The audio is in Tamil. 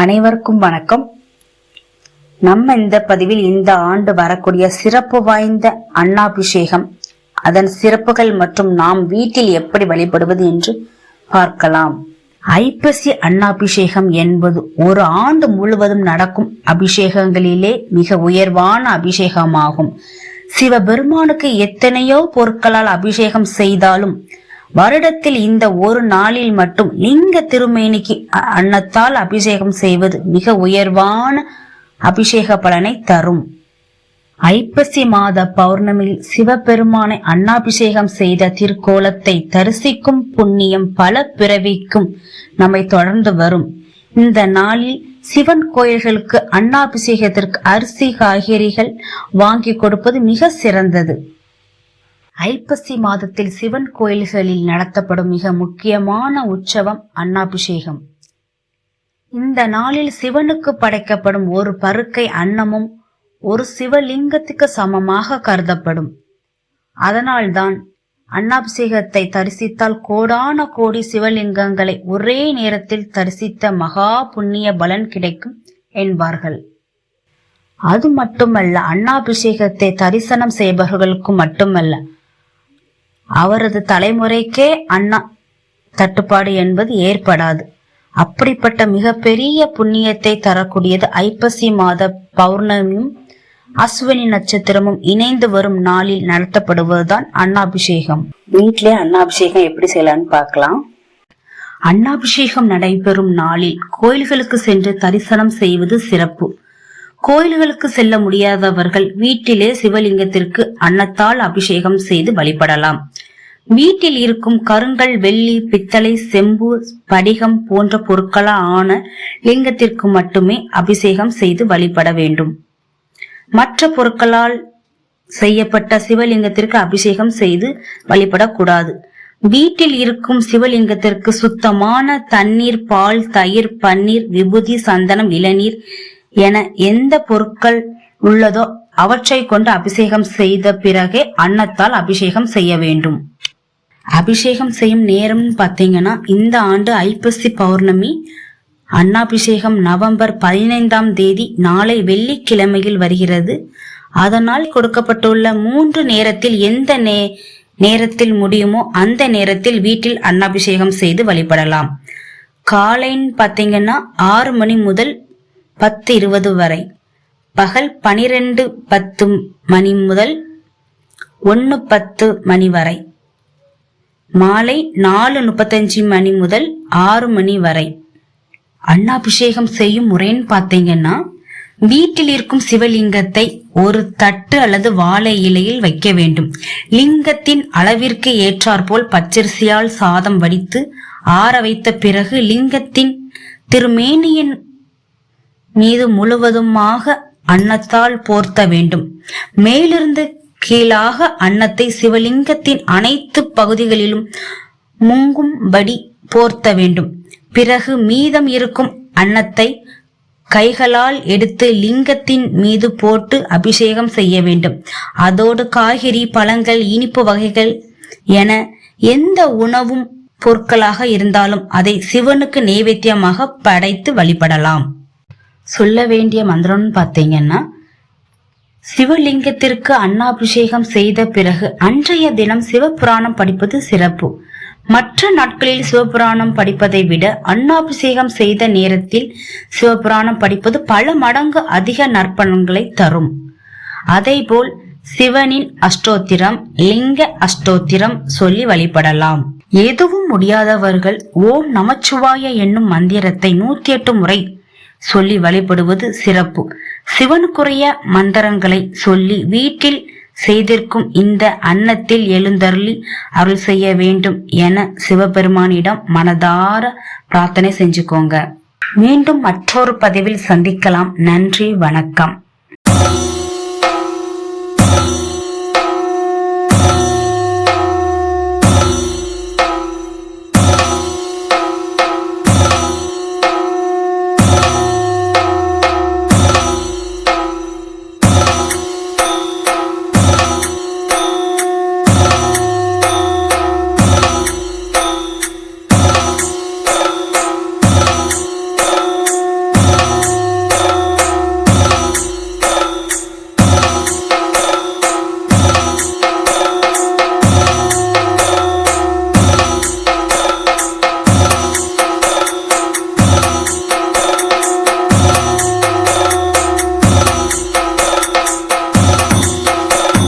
அனைவருக்கும் வணக்கம். நம்ம இந்த பதிவில் இந்த ஆண்டு வரக்கூடிய சிறப்பு வாய்ந்த அன்னாபிஷேகம் அதன் சிறப்புகள் மற்றும் நாம் வீட்டில் எப்படி வழிபடுவது என்று பார்க்கலாம். ஐப்பசி அன்னாபிஷேகம் என்பது ஒரு ஆண்டு முழுவதும் நடக்கும் அபிஷேகங்களிலே மிக உயர்வான அபிஷேகமாகும். சிவபெருமானுக்கு எத்தனையோ பொருட்களால் அபிஷேகம் செய்தாலும் வருடத்தில் இந்த ஒரு நாளில் மட்டும் லிங்க திருமேனிக்கு அன்னத்தால் அபிஷேகம் செய்வது மிக உயர்வான அபிஷேக பலனை தரும். ஐப்பசி மாத பௌர்ணமியில் சிவபெருமானை அன்னாபிஷேகம் செய்த திருக்கோலத்தை தரிசிக்கும் புண்ணியம் பல பிறவிக்கும் நம்மை தொடர்ந்து வரும். இந்த நாளில் சிவன் கோயில்களுக்கு அன்னாபிஷேகத்திற்கு அரிசி காய்கறிகள் வாங்கி கொடுப்பது மிக சிறந்தது. ஐப்பசி மாதத்தில் சிவன் கோயில்களில் நடத்தப்படும் மிக முக்கியமான உற்சவம் அன்னாபிஷேகம். இந்த நாளில் சிவனுக்கு படைக்கப்படும் ஒரு பருக்கை அன்னமும் ஒரு சிவலிங்கத்துக்கு சமமாக கருதப்படும். அதனால்தான் அன்னாபிஷேகத்தை தரிசித்தால் கோடான கோடி சிவலிங்கங்களை ஒரே நேரத்தில் தரிசித்த மகா புண்ணிய பலன் கிடைக்கும் என்பார்கள். அது மட்டுமல்ல அன்னாபிஷேகத்தை தரிசனம் செய்பவர்களுக்கு மட்டுமல்ல அவரது தலைமுறைக்கே அண்ணா தட்டுப்பாடு என்பது ஏற்படாது. அப்படிப்பட்ட மிகப்பெரிய புண்ணியத்தை தரக்கூடியது ஐப்பசி மாத பௌர்ணமியும் அஸ்வினி நட்சத்திரமும் இணைந்து வரும் நாளில் நடத்தப்படுவதுதான் அன்னாபிஷேகம். வீட்டிலே அன்னாபிஷேகம் எப்படி செய்யலாம்னு பார்க்கலாம். அன்னாபிஷேகம் நடைபெறும் நாளில் கோயில்களுக்கு சென்று தரிசனம் செய்வது சிறப்பு. கோயில்களுக்கு செல்ல முடியாதவர்கள் வீட்டிலே சிவலிங்கத்திற்கு அன்னத்தால் அபிஷேகம் செய்து வழிபடலாம். வீட்டில் இருக்கும் கருங்கல் வெள்ளி பித்தளை செம்பு படிகம் போன்ற பொருட்களால் ஆன லிங்கத்திற்கு மட்டுமே அபிஷேகம் செய்து வழிபட வேண்டும். மற்ற பொருட்களால் செய்யப்பட்ட சிவலிங்கத்திற்கு அபிஷேகம் செய்து வழிபடக்கூடாது. வீட்டில் இருக்கும் சிவலிங்கத்திற்கு சுத்தமான தண்ணீர் பால் தயிர் பன்னீர் விபூதி சந்தனம் இளநீர் என எந்த பொருட்கள் உள்ளதோ அவற்றை கொண்டு அபிஷேகம் செய்த பிறகே அன்னத்தால் அபிஷேகம் செய்ய வேண்டும். அபிஷேகம் செய்யும் நேரம்னு பார்த்தீங்கன்னா இந்த ஆண்டு ஐப்பசி பௌர்ணமி அன்னாபிஷேகம் நவம்பர் பதினைந்தாம் தேதி நாளை வெள்ளிக்கிழமையில் வருகிறது. அதனால் கொடுக்கப்பட்டுள்ள மூன்று நேரத்தில் எந்த நே நேரத்தில் முடியுமோ அந்த நேரத்தில் வீட்டில் அன்னாபிஷேகம் செய்து வழிபடலாம். காலைன்னு பார்த்தீங்கன்னா ஆறு மணி முதல் பத்து இருபது வரை. பகல் பனிரெண்டு பத்து மணி முதல் ஒன்று பத்து மணி வரை. மாலை நாலு முப்பத்தஞ்சு மணி முதல் ஆறு மணி வரை. அன்னாபிஷேகம் செய்யும் முறைன்னு பார்த்தீங்கன்னா வீட்டில் இருக்கும் சிவலிங்கத்தை ஒரு தட்டு அல்லது வாழை இலையில் வைக்க வேண்டும். லிங்கத்தின் அளவிற்கு ஏற்றாற்போல் பச்சரிசியால் சாதம் வடித்து ஆற வைத்த பிறகு லிங்கத்தின் திருமேனியின் மீது முழுவதுமாக அன்னத்தால் போர்த்த வேண்டும். மேலிருந்து கீழாக அன்னத்தை சிவலிங்கத்தின் அனைத்து பகுதிகளிலும் முங்கும்படி போர்த்த வேண்டும். பிறகு மீதம் இருக்கும் அன்னத்தை கைகளால் எடுத்து லிங்கத்தின் மீது போட்டு அபிஷேகம் செய்ய வேண்டும். அதோடு காய்கறி பழங்கள் இனிப்பு வகைகள் என எந்த உணவும் பொருட்களாக இருந்தாலும் அதை சிவனுக்கு நைவேத்தியமாக படைத்து வழிபடலாம். சொல்ல வேண்டிய மந்திரம்னு பார்த்தீங்கன்னா சிவலிங்கத்திற்கு அன்னாபிஷேகம் செய்த பிறகு அன்றைய தினம் சிவபுராணம் படிப்பது சிறப்பு. மற்ற நாட்களில் சிவபுராணம் படிப்பதை விட அன்னாபிஷேகம் செய்த நேரத்தில் சிவபுராணம் படிப்பது பல மடங்கு அதிக நற்பலன்களை தரும். அதேபோல் சிவனின் அஷ்டோத்திரம் லிங்க அஷ்டோத்திரம் சொல்லி வழிபடலாம். எதுவும் முடியாதவர்கள் ஓம் நமச்சிவாய என்னும் மந்திரத்தை நூத்தி எட்டு முறை சொல்லி வழிபடுவது சிறப்பு. சிவனுக்குரிய மந்திரங்களை சொல்லி வீட்டில் செய்திருக்கும் இந்த அன்னத்தில் எழுந்தருளி அருள் செய்ய வேண்டும் என சிவபெருமானிடம் மனதார பிரார்த்தனை செஞ்சுக்கோங்க. மீண்டும் மற்றொரு பதிவில் சந்திக்கலாம். நன்றி வணக்கம்.